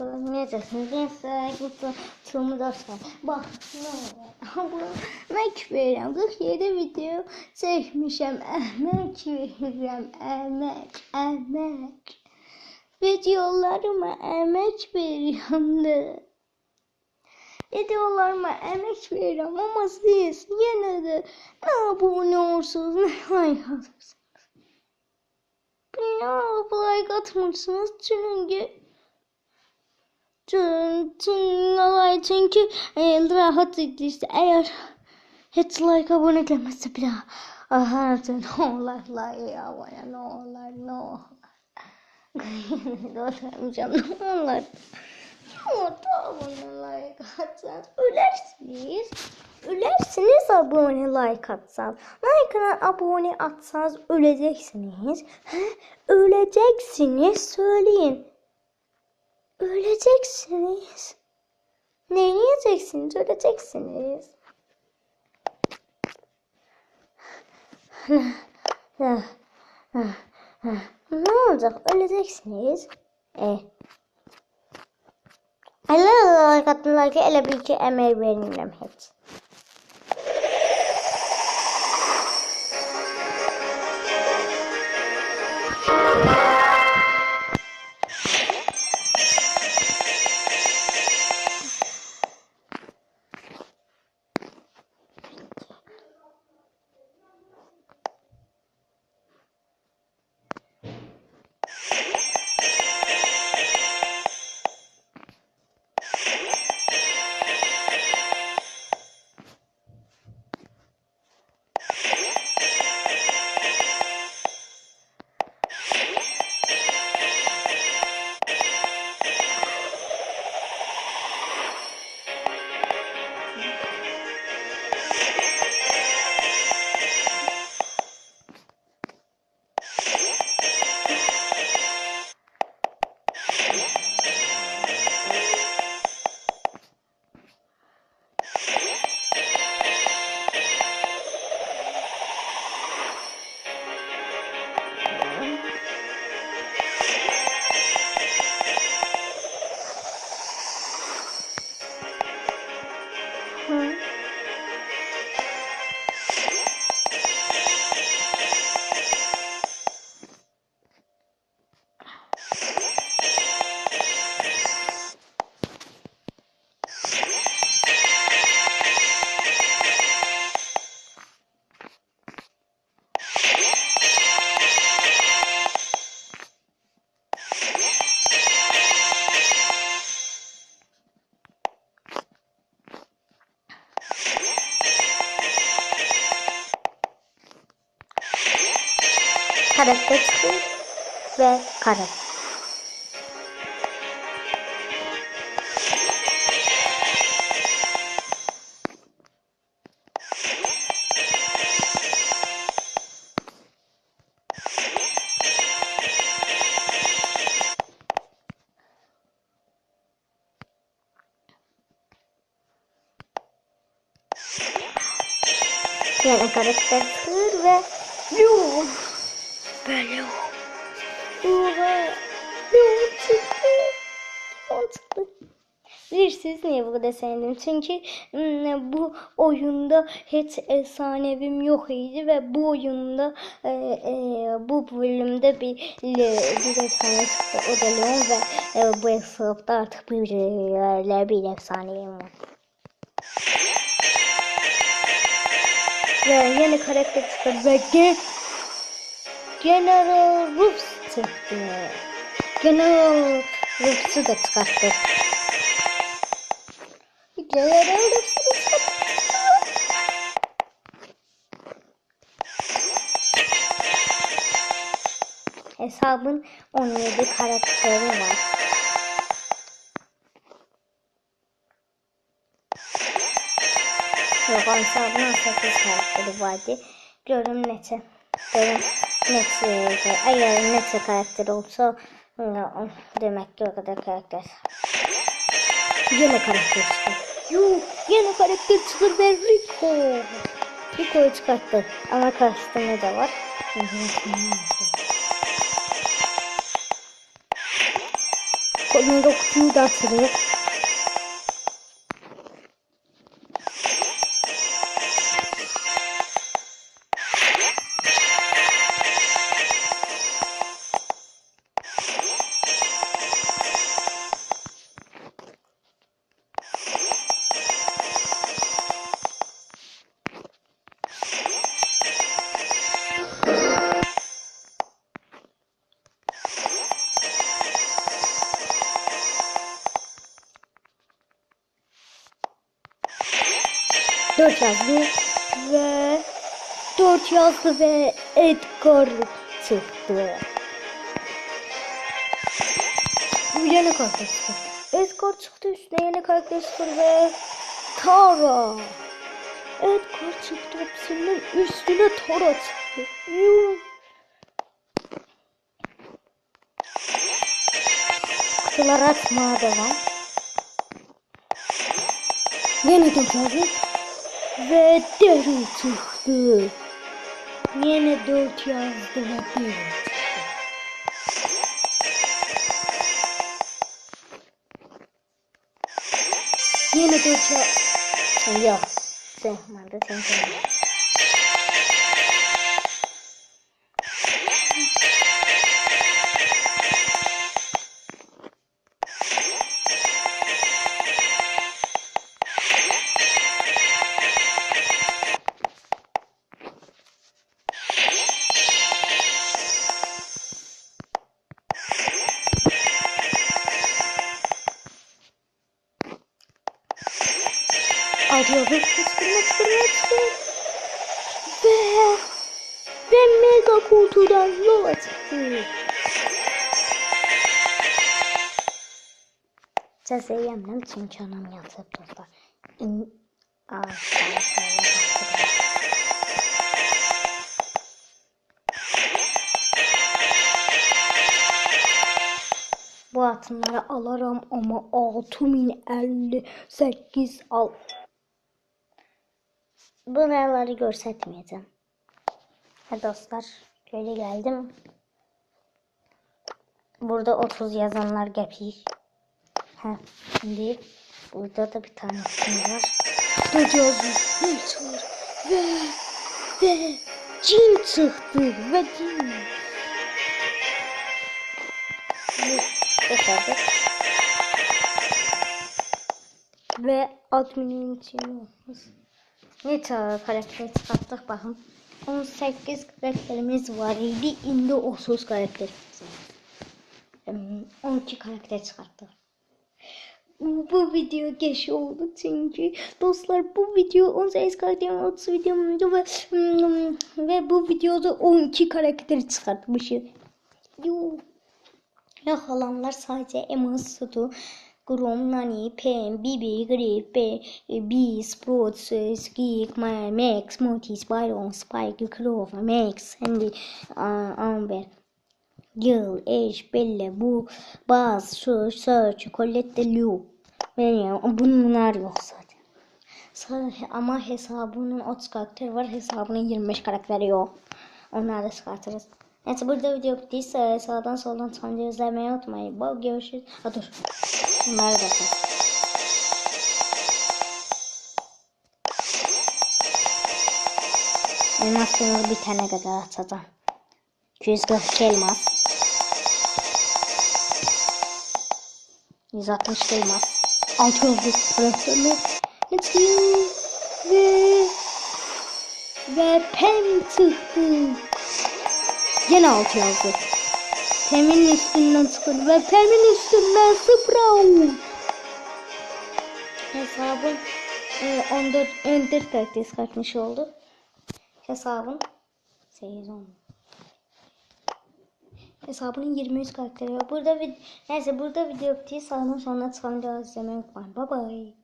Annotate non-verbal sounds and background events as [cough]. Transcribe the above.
Bilmeyeceksiniz. Gençler kutumu da say. Bak ne olur. Emek verirəm. 47 video çəkmişəm. Əmək verirəm. Əmək, əmək. Videolarıma əmək verirəm də. Videolarıma əmək verirəm. Amma siz yenə də nə abunə olursunuz, nə like atırsınız. Alıp like atmışsınız çünkü çünkü rahat işte eğer hiç like abone gelmezse bir daha aha ne olur like abone ne olur ne olur [laughs] Göstermeyeceğim ne olur Orta abone like atsanız ölersiniz. Ölersiniz abone like atsanız. Like'ına abone atsanız öleceksiniz. Öleceksiniz söyleyin. Öleceksiniz. Ne yiyeceksiniz? Öleceksiniz. ne olacak? Öleceksiniz. E. Allah like attım like elə bil ki əmək vermirəm Karakter çıkıyor ve kare. Yani karakter çıkıyor ve Yoo. Böyle Oha. Yok çıktı. Mantıklı. Bilirsiniz niye bu kadar? Çünkü mm, bu oyunda hiç efsanevim yok idi ve bu oyunda e, e, bu bölümde bir bir efsane çıktı. O da Leon ve e, bu hesapta artık bir, bir, bir efsanevim var. Ve yeni karakter ge General Rufus çıktı. General Rufus'u da çıkarttık. General Rufus'u da çıkarttık. Hesabın 17 karakteri var. Yok hesabın 18 karakteri vardı. Görüm neçə. Görüm neçə. Əgər neçə karakter olsa demek ki o kadar karakter. Yine karakter çıktı. Yuh yine karakter çıkır ve Rico. Rico'yu çıkarttı. Ama karşısında da var. Şimdi o kutuyu da açılıyor. Dört yazdı ve dört yazdı ve Edgar çıktı. Yeni karakter çıktı. Edgar çıktı üstüne yeni karakter çıktı ve Tara. Edgar çıktı hepsinin üstüne Tara çıktı. Yuh. Kutular atmaya devam. Yeni yazdı. 我太愚蠢了，我不能做这样的事情。我不能做这样的事情。Alıyoruz. Kıskırma kıskırma kıskırma. Ve ve mega kutudan yola çıktı. Size yemem çünkü anam yatıp durdu. İn... Bu altınları alırım ama 6058 al. Bu neleri göstermeyeceğim. Ha dostlar böyle geldim. Burada 30 yazanlar gepir. Ha şimdi burada da bir tane isim var. Bir çıkıyor. Ve ve cin çıktı ve cin. Başardık. Ve adminin için olmaz. Ne tane karakter çıkarttık bakın. 18 karakterimiz var idi. Şimdi 30 karakterimiz var. Em, 12 karakter çıkarttık. Bu video geç oldu çünkü dostlar bu video 18 karakter 30 videomdu ve hmm, ve bu videoda 12 karakter çıkartmışız. Yuh. Ya kalanlar sadece Emma Sutu, Grom, Nani, Pam, Bibi, Grip, B, B, Sprout, Skik, Max, Mortis, Byron, Spike, Clover, Max, Sandy, uh, Amber, Gil, Ash, Bella, Bu, Buzz, Search, Search, Colette, Lou. Benim bunlar yok zaten. Sadece ama hesabının 30 karakter var. Hesabının 25 karakteri yok. Onları da çıkartırız. Neyse burada video bittiyse sağdan soldan sonuncu izlemeyi unutmayın. Bol görüşürüz. Ha dur. Bunları da koy. Elmas bir tane kadar atacağım. 242 elmas. 160 elmas. 600 karakterli. Let's go. Ve ve pen çıktı. Yine altı yazdı. Pem'in üstünden çıkıyor ve Pem'in üstünden Sprout. Hesabın e, 14 14 karakter çıkartmış oldu. Hesabın 8 10. Hesabının 23 karakteri var. Burada vid neyse burada video bitti. Sağdan sonra çıkan videoları izlemeyi unutmayın. Bye bye.